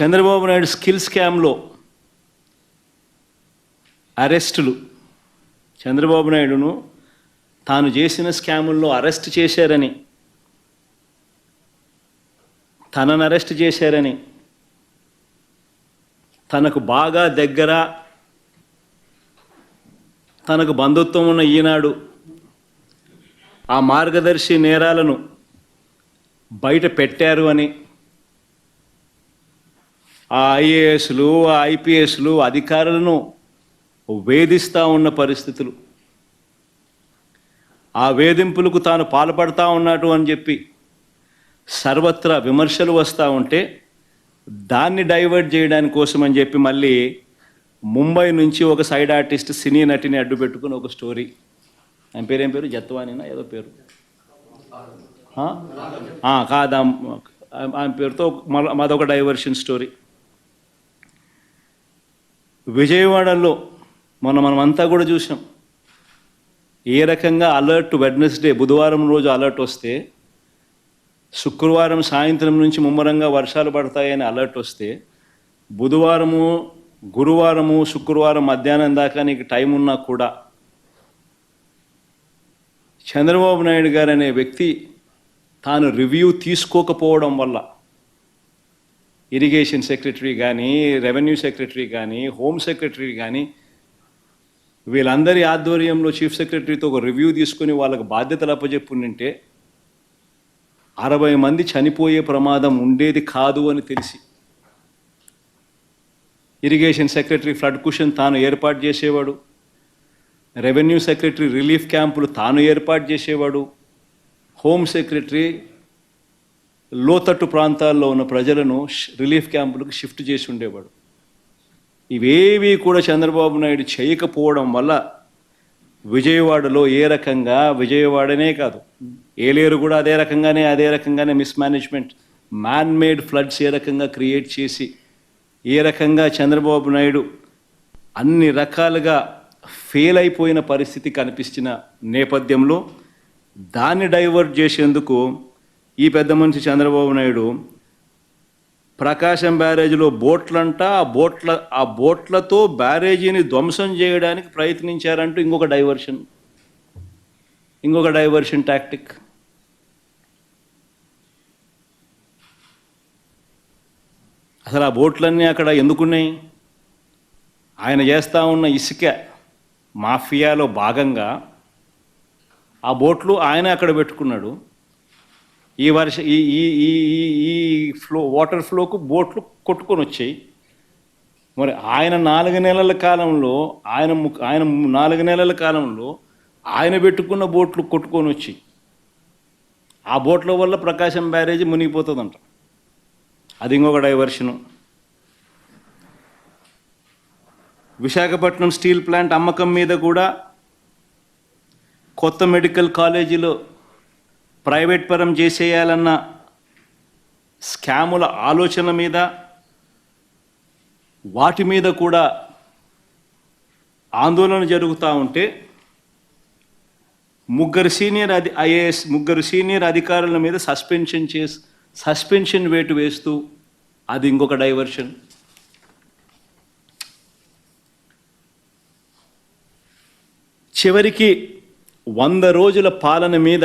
Chandrababu Naidu skill స్కామ్లో అరెస్టులు. చంద్రబాబు నాయుడును తాను చేసిన స్కాముల్లో అరెస్ట్ చేశారని. తనను అరెస్ట్ చేశారని. తనకు బాగా దగ్గర తనకు బంధుత్వం ఉన్న ఈనాడు ఆ మార్గదర్శి నేరాలను బయట పెట్టారు అని ఆ ఐఏఎస్లు ఆ ఐపీఎస్లు అధికారులను వేధిస్తూ ఉన్న పరిస్థితులు. ఆ వేధింపులకు తాను పాల్పడతా ఉన్నాడు అని చెప్పి సర్వత్రా విమర్శలు వస్తూ ఉంటే దాన్ని డైవర్ట్ చేయడానికి కోసం అని చెప్పి మళ్ళీ ముంబై నుంచి ఒక సైడ్ ఆర్టిస్ట్ సినీ నటిని అడ్డు పెట్టుకుని ఒక స్టోరీ. ఆయన పేరేం పేరు? జత్వానినా? ఏదో పేరు. కాదా ఆయన పేరుతో మరొక డైవర్షన్ స్టోరీ. విజయవాడలో మొన్న మనం మనమంతా కూడా చూసాం ఏ రకంగా అలర్ట్ వెడ్నెస్డే బుధవారం రోజు అలర్ట్ వస్తే శుక్రవారం సాయంత్రం నుంచి ముమ్మరంగా వర్షాలు పడతాయని అలర్ట్ వస్తే బుధవారము గురువారము శుక్రవారం మధ్యాహ్నం దాకా నీకు టైం ఉన్నా కూడా చంద్రబాబు నాయుడు గారు అనే వ్యక్తి తాను రివ్యూ తీసుకోకపోవడం వల్ల ఇరిగేషన్ సెక్రటరీ కానీ రెవెన్యూ సెక్రటరీ కానీ హోమ్ సెక్రటరీ కానీ వీళ్ళందరి ఆధ్వర్యంలో చీఫ్ సెక్రటరీతో ఒక రివ్యూ తీసుకుని వాళ్ళకి బాధ్యతలు అప్పచెప్పుంటే అరవై మంది చనిపోయే ప్రమాదం ఉండేది కాదు అని తెలిసి ఇరిగేషన్ సెక్రటరీ ఫ్లడ్ కుషన్ తాను ఏర్పాటు చేసేవాడు రెవెన్యూ సెక్రటరీ రిలీఫ్ క్యాంపులు తాను ఏర్పాటు చేసేవాడు హోమ్ సెక్రటరీ లోతట్టు ప్రాంతాల్లో ఉన్న ప్రజలను రిలీఫ్ క్యాంపులకు షిఫ్ట్ చేసి ఉండేవాడు. ఇవేవి కూడా చంద్రబాబు నాయుడు చేయకపోవడం వల్ల విజయవాడలో ఏ రకంగా విజయవాడనే కాదు ఏలేరు కూడా అదే రకంగానే అదే రకంగానే మిస్మేనేజ్మెంట్ మ్యాన్ మేడ్ ఫ్లడ్స్ ఏ రకంగా క్రియేట్ చేసి ఏ రకంగా చంద్రబాబు నాయుడు అన్ని రకాలుగా ఫెయిల్ అయిపోయిన పరిస్థితి కనిపించిన నేపథ్యంలో దాన్ని డైవర్ట్ చేసేందుకు ఈ పెద్ద మనిషి చంద్రబాబు నాయుడు ప్రకాశం బ్యారేజీలో బోట్లంట ఆ బోట్ల ఆ బోట్లతో బ్యారేజీని ధ్వంసం చేయడానికి ప్రయత్నించారంటూ ఇంకొక డైవర్షన్. ఇంకొక డైవర్షన్ టాక్టిక్. అసలు ఆ బోట్లన్నీ అక్కడ ఎందుకున్నాయి? ఆయన చేస్తూ ఉన్న ఇసుక మాఫియాలో భాగంగా ఆ బోట్లు ఆయన అక్కడ పెట్టుకున్నాడు. ఈ వర్ష ఈ ఈ ఈ ఈ- ఈ ఫ్లో వాటర్ ఫ్లోకు బోట్లు కొట్టుకొని వచ్చాయి. మరి ఆయన నాలుగు నెలల కాలంలో ఆయన ము- ఆయన నాలుగు నెలల కాలంలో ఆయన పెట్టుకున్న బోట్లు కొట్టుకొని వచ్చి ఆ బోట్ల వల్ల ప్రకాశం బ్యారేజీ మునిగిపోతుందంట. అది ఇంకొక డైవర్షను. విశాఖపట్నం స్టీల్ ప్లాంట్ అమ్మకం మీద కూడా కొత్త మెడికల్ కాలేజీలో ప్రైవేట్ పరం చేసేయాలన్న స్కాముల ఆలోచన మీద వాటి మీద కూడా ఆందోళన జరుగుతూ ఉంటే ముగ్గురు సీనియర్ అధి ఐఏఎస్ ముగ్గురు సీనియర్ అధికారుల మీద సస్పెన్షన్ చేసి సస్పెన్షన్ వేటు వేస్తూ అది ఇంకొక డైవర్షన్. చివరికి వంద రోజుల పాలన మీద